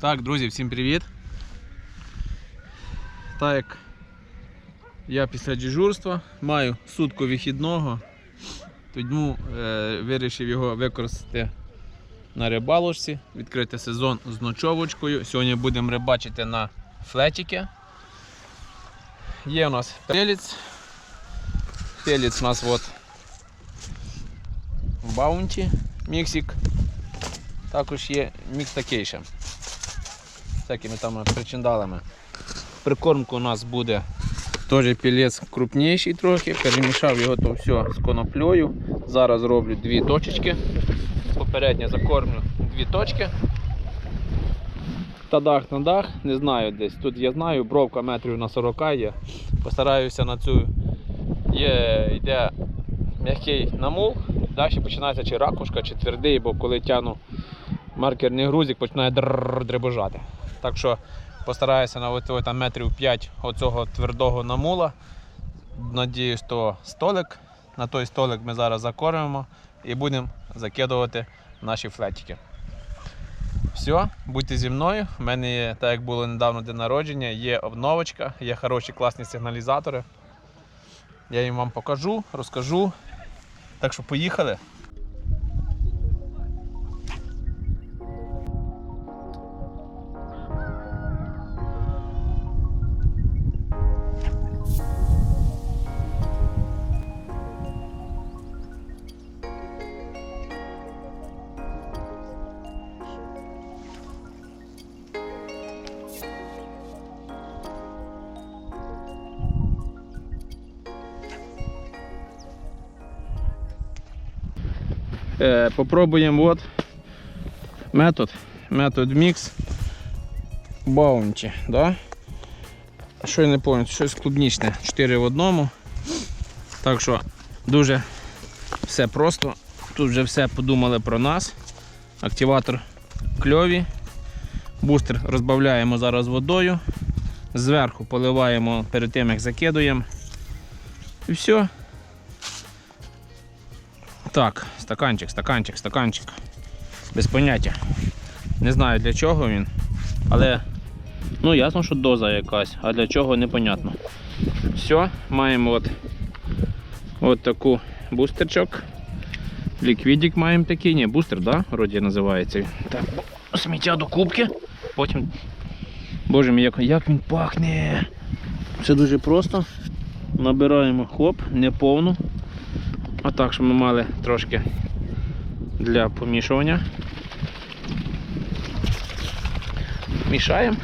Так, друзі, всім привіт. Так як я після дежурства маю сутку вихідного, тому е, вирішив його використати на рибалочці, відкрити сезон з ночовочкою. Сьогодні будемо рибачити на флетіки. Є у нас пелець. Пелець у нас от в баунті міксик. Також є мікс мікстакейшн всякими там причиндалами. Прикормка у нас буде теж пілець крупніший трохи. Перемішав його то все з коноплею. Зараз роблю дві точечки. Попередньо закормлю дві точки. Та дах на дах, не знаю десь. Тут я знаю, бровка метрів на 40 є. Постараюся на цю є, йде м'який намул, далі починається чи ракушка, чи твердий, бо коли тяну маркерний грузик, починає дрррр дребежати. Так що постараюся на оцього там метрів 5 оцього твердого намула. Надіюсь, то столик. На той столик ми зараз закормимо і будемо закидувати наші флетики. Все, будьте зі мною. У мене є, так як було недавно день народження, є обновочка, є хороші класні сигналізатори. Я їм вам покажу, розкажу. Так що поїхали. Е, попробуємо от метод. Метод мікс баунті. Да? Що я не пам'ятаю, щось клубнічне. 4 в одному. Так що дуже все просто. Тут вже все подумали про нас. Активатор кльові. Бустер розбавляємо зараз водою. Зверху поливаємо перед тим, як закидуємо. І все. Так, стаканчик, стаканчик, стаканчик. Без поняття. Не знаю для чого він, але ну ясно, що доза якась, а для чого непонятно. Все, маємо от, от таку бустерчок. Ліквідик маємо такий, ні, бустер, да? Вроді називається. Так, сміття до кубки. Потім. Боже мій, як, як він пахне. Все дуже просто. Набираємо хоп, не повну. А так, що ми мали трошки для помішування. Мішаємо.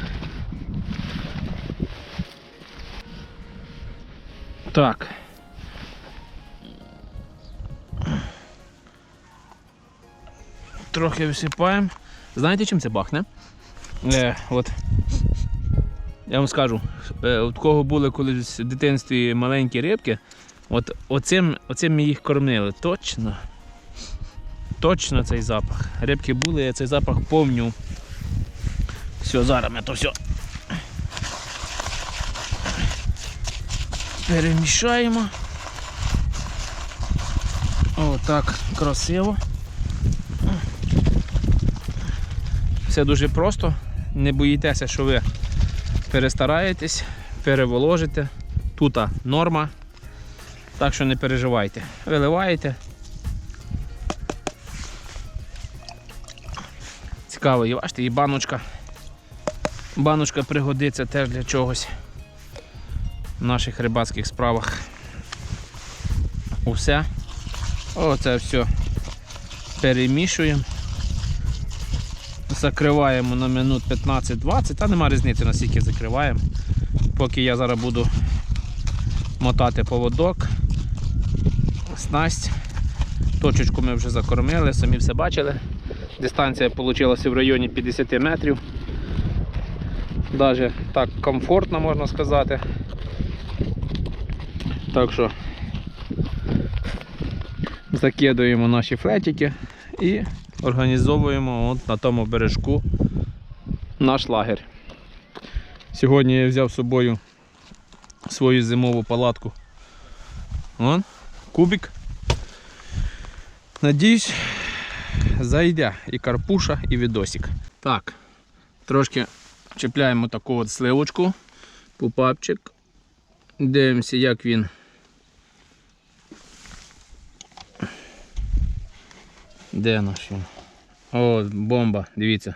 Так. Трохи висипаємо. Знаєте, чим це пахне? Е, от. Я вам скажу, е, у кого були колись в дитинстві маленькі рибки, От оцим, оцим ми їх кормили. Точно. Точно цей запах. Рибки були, я цей запах помню. Все, зараз ми то все. Перемішаємо. Отак красиво. Все дуже просто. Не боїтеся, що ви перестараєтесь, переволожите. Тут норма. Так що не переживайте. Виливаєте. Цікаво, і бачите, і баночка. Баночка пригодиться теж для чогось в наших рибацьких справах. Усе. Оце все перемішуємо. Закриваємо на минут 15-20, та нема різниці наскільки закриваємо. Поки я зараз буду мотати поводок снасть. Точечку ми вже закормили, самі все бачили. Дистанція вийшла в районі 50 метрів. Навіть так комфортно можна сказати. Так що закидуємо наші флетики і організовуємо от на тому бережку наш лагерь. Сьогодні я взяв з собою свою зимову палатку. Вон, кубик. Надіюсь, зайде і карпуша, і відосик. Так, Трошки чіпляємо таку от сливочку, пупапчик. Дивимося, як він. Де наш він? О, бомба, дивіться.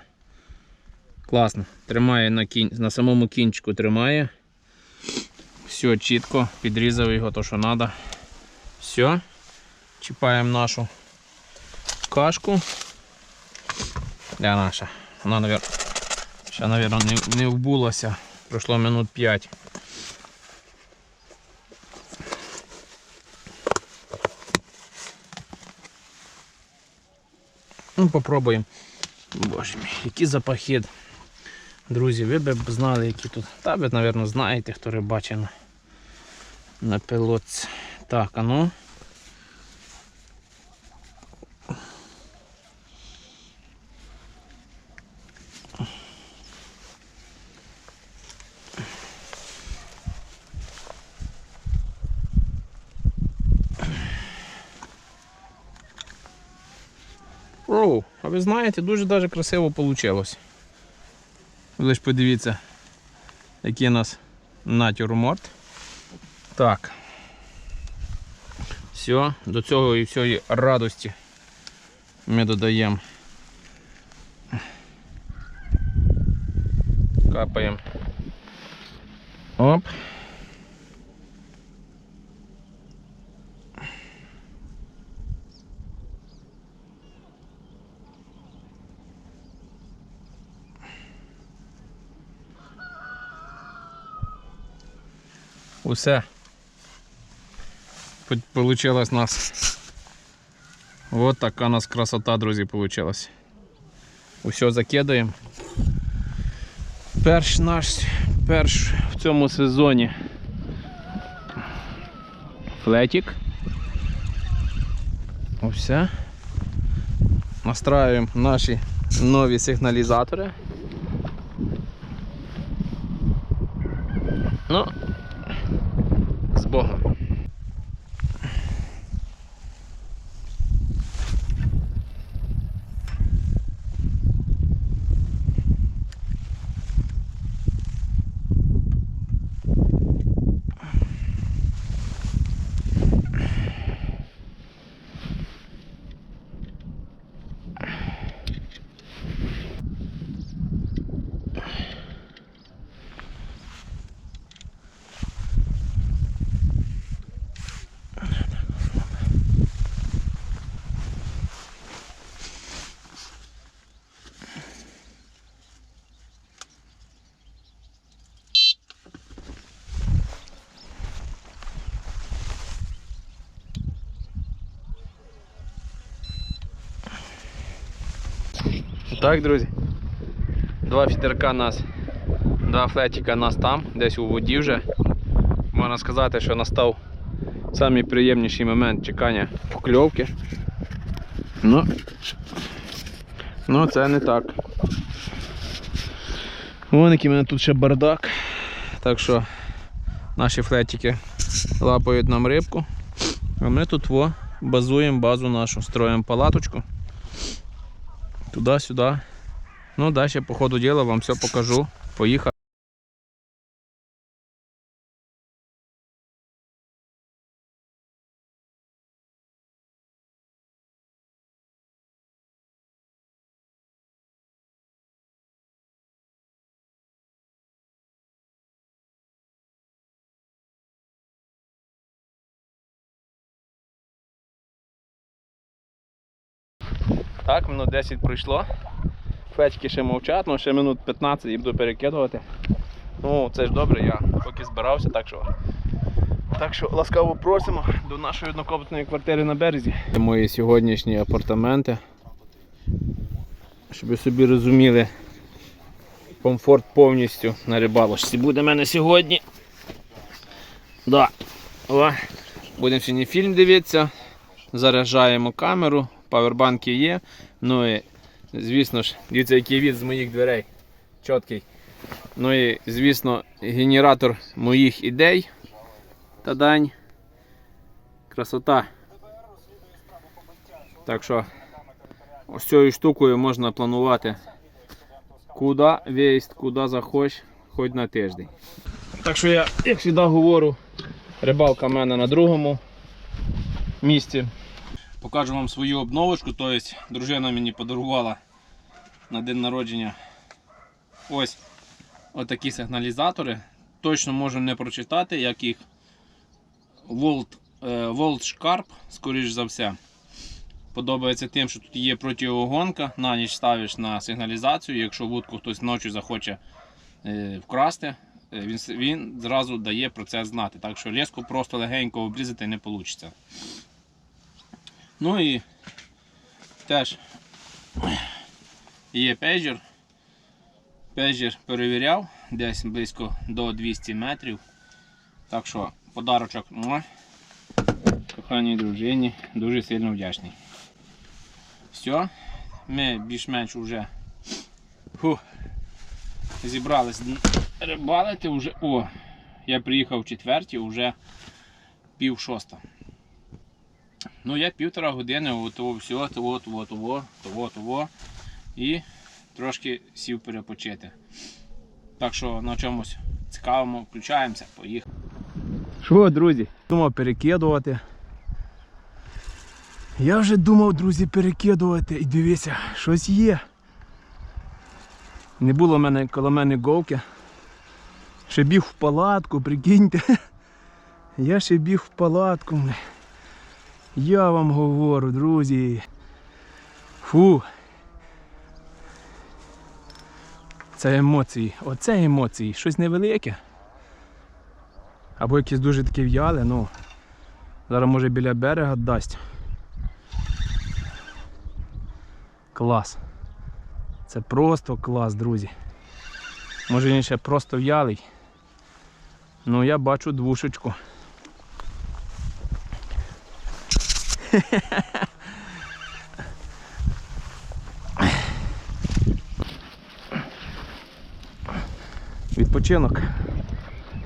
Класно. Тримає на, кінь... на самому кінчику тримає. Все чітко, підрізав його то, що треба. Все. Чіпаємо нашу кашку. Де наша? Вона, навер... ще, мабуть, не, не вбулася. Пройшло минут 5. Ну, попробуємо. Боже мій, який запахід. Друзі, ви б знали, які тут. Та ви, мабуть, знаєте, хто рибачить на, на пилотці. Так, а ну. Оу, а ви знаєте, дуже даже красиво вийшло. Ви лиш подивіться, який у нас натюрморт. Так. Все, до цього і всієї радості ми додаємо. Усе. Получилось нас. Вот така у нас красота, друзі, получилась. Усе закидаємо. Перш наш перш в цьому сезоні флетик. Все. Настраюємо наші нові сигналізатори. Так, друзі. Два фідерка нас, два флетіка нас там, десь у воді вже. Можна сказати, що настав самий приємніший момент чекання покльовки. Ну, ну це не так. Вон який в мене тут ще бардак. Так що наші флетики лапають нам рибку. А ми тут во, базуємо базу нашу, строїмо палаточку. Туди-сюди. Ну, далі по ходу діла вам все покажу. Поїхав. Так, минут 10 пройшло. Фетьки ще мовчать, ну ще минут 15 і буду перекидувати. Ну, це ж добре, я поки збирався, так що. Так що ласкаво просимо до нашої однокомнатної квартири на березі. Це мої сьогоднішні апартаменти. Щоб ви собі розуміли, комфорт повністю на рибалочці буде в мене сьогодні. Да. Будемо сьогодні фільм дивитися, заряджаємо камеру, павербанки є. Ну і звісно ж, дивіться, який від з моїх дверей. Чіткий. Ну і, звісно, генератор моїх ідей. Та дань. Красота. Так що ось цією штукою можна планувати Куди весть, куди захоч, хоч на тиждень. Так що я, як завжди говорю, рибалка в мене на другому місці. Покажу вам свою обновочку. Тобто дружина мені подарувала на день народження ось отакі сигналізатори. Точно можу не прочитати, як їх Volt, е, Volt Sharp, скоріш за все. Подобається тим, що тут є протиогонка, на ніч ставиш на сигналізацію. Якщо вудку хтось ночі захоче е, вкрасти, е, він, він зразу дає про це знати. Так що леску просто легенько обрізати не вийде. Ну і теж є пейджер. Пейджер перевіряв десь близько до 200 метрів. Так що подарочок муа, коханій дружині дуже сильно вдячний. Все, ми більш-менш вже зібрались рибалити вже. О, я приїхав в четвертій, вже пів шоста. Ну, я півтора години от того все, того, того, того, того, того. І трошки сів перепочити. Так що на чомусь цікавому включаємося, поїхали. Що, друзі? Думав перекидувати. Я вже думав, друзі, перекидувати і дивися, щось є. Не було в мене коло мене говки. Ще біг в палатку, прикиньте. Я ще біг в палатку. Я вам говорю, друзі. Фу. Це емоції. Оце емоції. Щось невелике. Або якесь дуже таке в'яле, ну. Зараз може біля берега дасть. Клас. Це просто клас, друзі. Може він ще просто в'ялий. Ну я бачу двушечку. Відпочинок.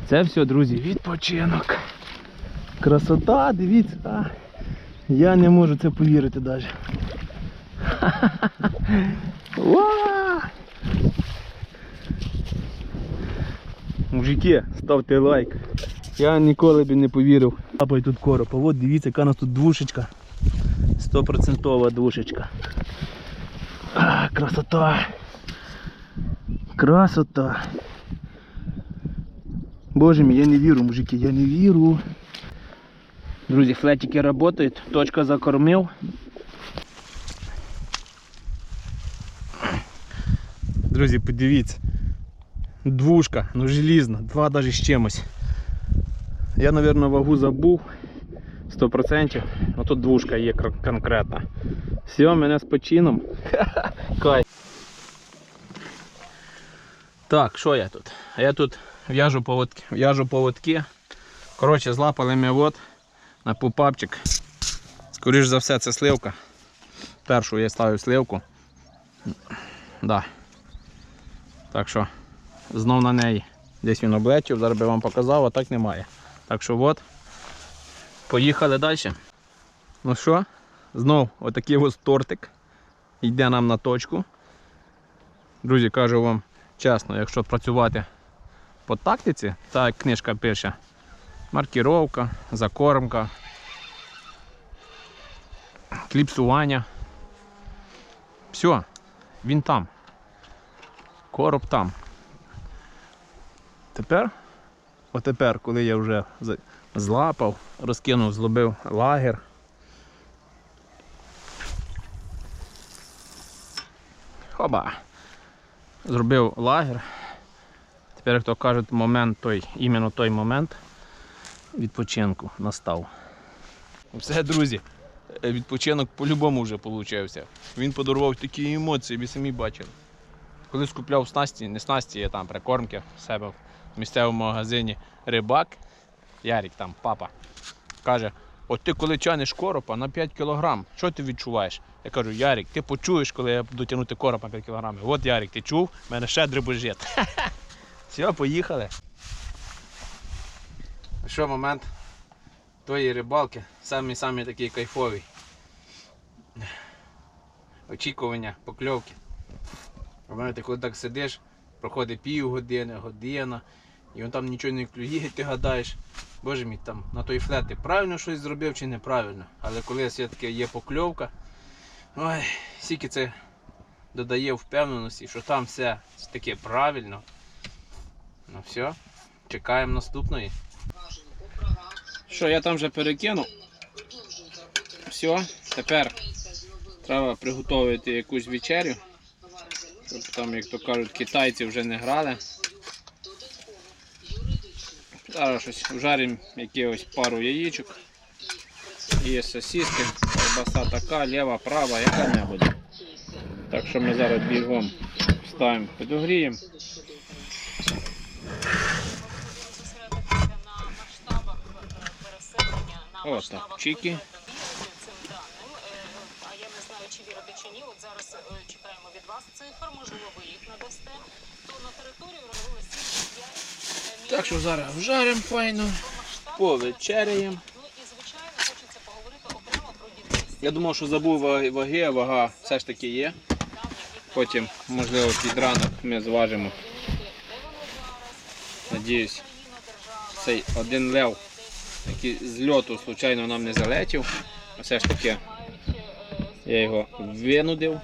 Це все, друзі, відпочинок. Красота, дивіться. А, я не можу це повірити навіть. Мужики, ставте лайк. Я ніколи б не повірив. Лапай тут короб. А от дивіться, яка у нас тут двушечка. Стопроцентова двушечка. А, красота. Красота. Боже мій, я не вірю, мужики, я не вірю. Друзі, флетики працюють, точка закормив. Друзі, подивіться. Двушка, ну желізна, два навіть з чимось. Я, мабуть, вагу забув 100%. Ну тут двушка є конкретна. Все, мене з почином. Кай. Так, що я тут? Я тут в'яжу поводки. В'яжу поводки. Коротше, злапали ми от на пупапчик. Скоріш за все, це сливка. Першу я ставив сливку. Да. Так що знов на неї. Десь він облетів, зараз би вам показав, а так немає. Так що от. Поїхали далі. Ну що, знов отакий ось тортик. Йде нам на точку. Друзі, кажу вам чесно, якщо працювати по тактиці, так як книжка пише, маркіровка, закормка, кліпсування. Все, він там. Короб там. Тепер, отепер, коли я вже злапав, розкинув, злобив лагер. Хоба. Зробив лагер. Тепер, як то кажуть, момент той, іменно той момент відпочинку настав. Все, друзі, відпочинок по-любому вже получився. Він подарував такі емоції, ви самі бачили. Коли скупляв снасті, не снасті, я там прикормки себе в місцевому магазині рибак, Ярік там, папа, каже, от ти коли тянеш коропа на 5 кг, що ти відчуваєш? Я кажу, Ярік, ти почуєш, коли я буду тягнути короб на 5 кг. От Ярік, ти чув, в мене ще дребожит. Все, поїхали. Що момент тої рибалки, самий такий кайфовий. Очікування, покльовки. Знаєте, коли так сидиш, проходить півгодини, година, і він там нічого не клює, ти гадаєш, боже мій, там на той флет ти правильно щось зробив чи неправильно. Але коли все-таки є покльовка, ой, скільки це додає впевненості, що там все таке правильно. Ну все, чекаємо наступної. Що, я там вже перекинув. Все, тепер треба приготувати якусь вечерю. Щоб там, як то кажуть, китайці вже не грали. Зараз щось вжаримо якихось пару яєчок. Є сосиски, колбаса така, ліва, права, яка-небудь. Так що ми зараз бігом ставимо, підогріємо. Ось так, чіки. Вас цифр, можливо, ви їх надасте. То на територію розгорнули 75 Так що зараз вжаримо файно, повечеряємо. Ну і звичайно хочеться поговорити окремо про дітей. Я думав, що забув ваги, а вага все ж таки є. Потім, можливо, під ранок ми зважимо. Надіюсь, цей один лев, який з льоту случайно нам не залетів. А Все ж таки я його винудив.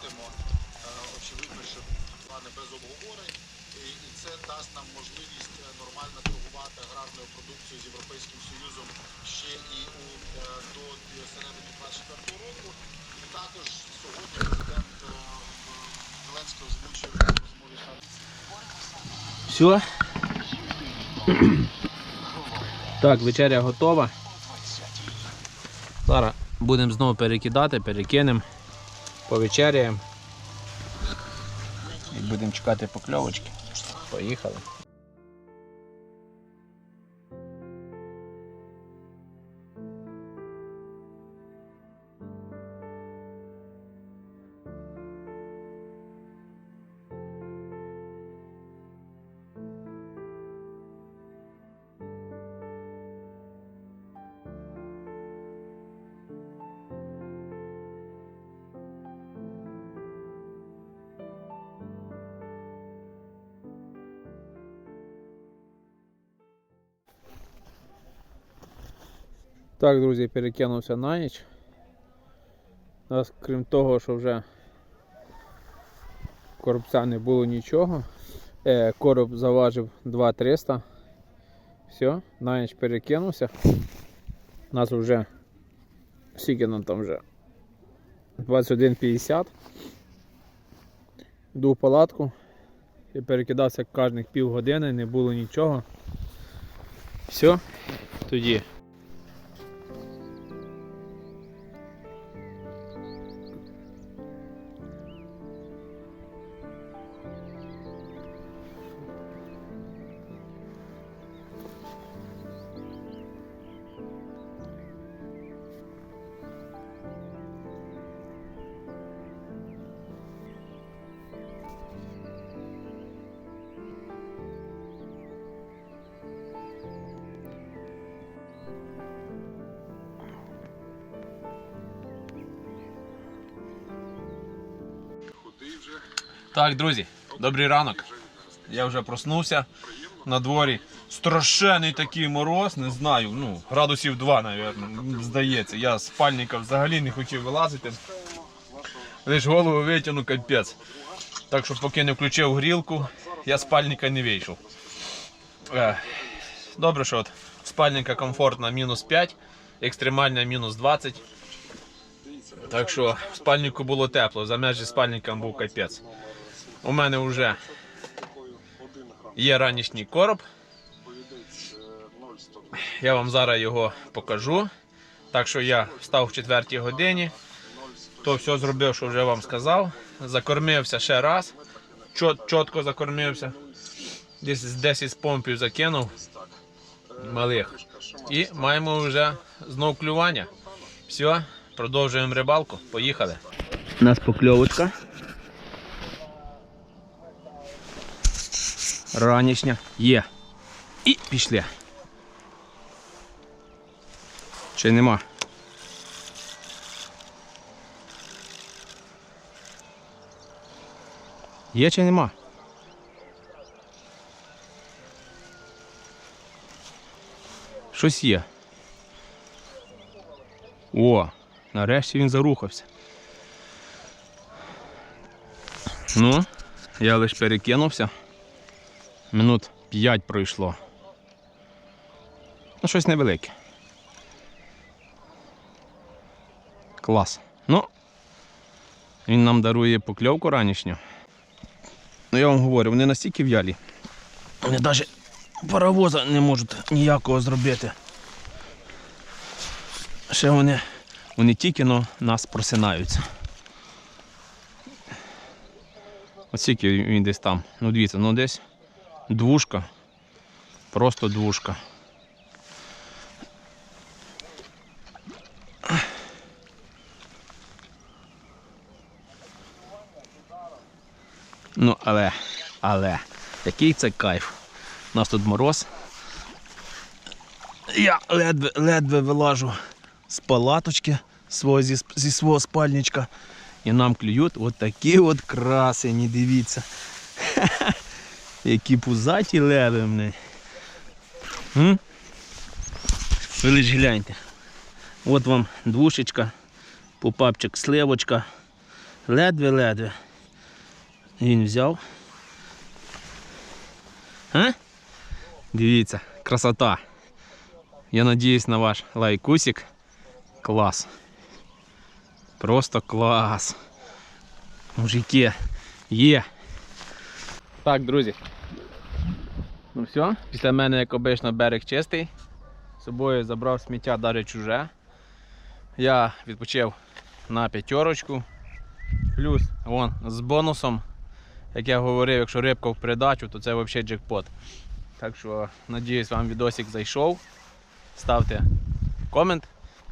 Всі. Е, Очевидно, що плани без обговорень. І це дасть нам можливість е, нормально торгувати аграрною продукцією з Європейським Союзом ще і у, е, до середини 24 року. І також сьогодні президент Зеленський озвучив розмові Все. Так, вечеря готова. Зараз будемо знову перекидати, перекинемо, повечеряємо. І будемо чекати покльовочки. Поїхали. Так, друзі, перекинувся на ніч. У нас, крім того, що вже коробця не було нічого. Е, короб заважив 2300. Все, на ніч перекинувся. У нас вже скільки нам там вже 21.50. Йду в палатку і перекидався кожних півгодини, не було нічого. Все, тоді Так, друзі, добрий ранок. Я вже проснувся на дворі. Страшенний такий мороз, не знаю, ну, градусів 2, мабуть, здається. Я з спальника взагалі не хотів вилазити. Лиш голову витягну капець. Так що поки не включив грілку, я спальника не вийшов. Е, Добре, що от спальника комфортна мінус 5, екстремальна мінус 20. Так що в спальнику було тепло, за межі спальника був капець. У мене вже є ранішній короб. Я вам зараз його покажу. Так що я встав в 4 годині, то все зробив, що вже вам сказав. Закормився ще раз. Чот, чітко закормився. Десь з 10 помпів закинув малих. І маємо вже знов клювання. Все, продовжуємо рибалку. Поїхали. У нас покльовочка. Ранішня є. І пішли. Чи нема? Є чи нема? Щось є. О, нарешті він зарухався. Ну, я лише перекинувся. Минут 5 пройшло. Ну, щось невелике. Клас. Ну, він нам дарує покльовку ранішню. Ну я вам говорю, вони настільки в'ялі. Вони навіть паровоза не можуть ніякого зробити. Ще вони, вони тільки но нас просинаються. Ось скільки він десь там. Ну дивіться, ну десь двушка. Просто двушка. Ну, але, але, який це кайф. У нас тут мороз. Я ледве, ледве вилажу з палаточки свого, зі, зі свого спальничка. І нам клюють от такі от красені, дивіться. Які пузаті леви мене. Ви лиш гляньте. От вам двушечка, попапчик сливочка. Ледве-ледве. Він взяв. А? Дивіться, красота. Я надіюсь на ваш лайкусик. Клас. Просто клас. Мужики, є. Так, друзі. Ну все, після мене, як обично, берег чистий. З собою забрав сміття навіть чуже. Я відпочив на п'ятерочку. Плюс вон з бонусом. Як я говорив, якщо рибка в придачу, то це взагалі джекпот. Так що, надіюсь, вам відосик зайшов. Ставте комент,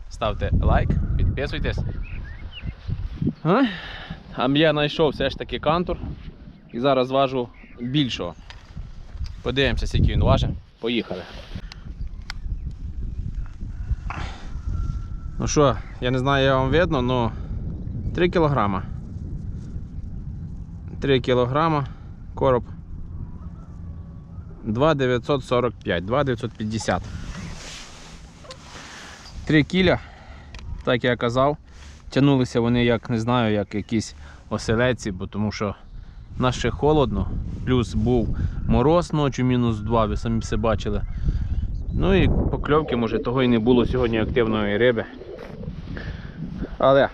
ставте лайк, підписуйтесь. А, а я знайшов все ж таки кантур. І зараз важу більшого. Подивимося, скільки він важить. Поїхали. Ну що, я не знаю, як вам видно, але 3 кілограма. 3 кілограма короб 2,945, 2,950. 3 кіля, так я казав. Тянулися вони, як не знаю, як якісь оселеці, бо тому що нас ще холодно, плюс був мороз ночі, мінус 2, ви самі все бачили. Ну і покльовки, може, того і не було сьогодні активної риби. Але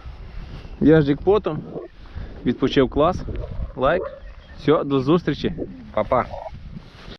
я з джекпотом, відпочив клас, лайк. Все, до зустрічі, Па-па.